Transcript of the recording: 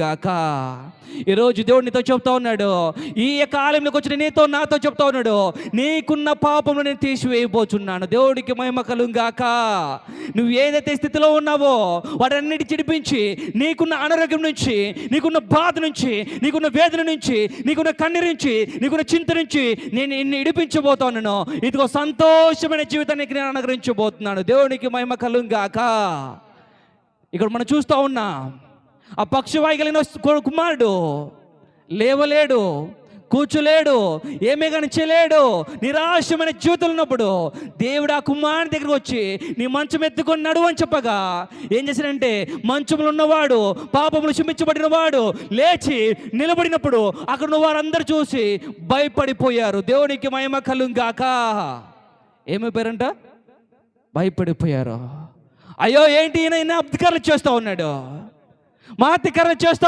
గాక. ఈరోజు దేవుడు నీతో చెప్తా ఉన్నాడు. ఈ కాలంలోకి వచ్చిన నీతో నాతో చెప్తా ఉన్నాడు. నీకున్న పాపమును నేను తీసివేయబోచున్నాను. దేవుడికి మహిమ కలుగాక నువ్వు ఏదైతే స్థితిలో ఉన్నావో వాటన్నిటి చిడిపించి నీకున్న అనారోగ్యం నుంచి నీకున్న బాధ నుంచి నీకున్న వేదన నుంచి నీకున్న కన్నీరు నుంచి నీకున్న చింత నుంచి నేను నిన్ను ఇడిపించబోతున్నాను ఇదిగో సంతోషమైన జీవితానికి నేను అనుగ్రహించబోతున్నాను. దేవునికి మహిమ గాక. ఇక్కడ మనం చూస్తూ ఉన్నాం. ఆ పక్షవాయి కలిగిన కుమారుడు లేవలేడు కూర్చోలేడు ఏమీ కానీ చేయలేడు నిరాశమైన జీవితంలో ఉన్నప్పుడు దేవుడు ఆ కుమారుని దగ్గరకు వచ్చి నీ మంచం ఎత్తుకొని నడువు అని చెప్పగా ఏం చేశాడంటే మంచంలో ఉన్నవాడు పాపములు క్షమించబడిన వాడు లేచి నిలబడినప్పుడు అక్కడ ఉన్న వారందరూ చూసి భయపడిపోయారు. దేవునికి మహిమ కలుగాక ఏమైపోయారంట భయపడిపోయారు. అయ్యో ఏంటి ఈయన ఈయన అబ్దికరలు చేస్తూ ఉన్నాడు? మాతికరణ చేస్తూ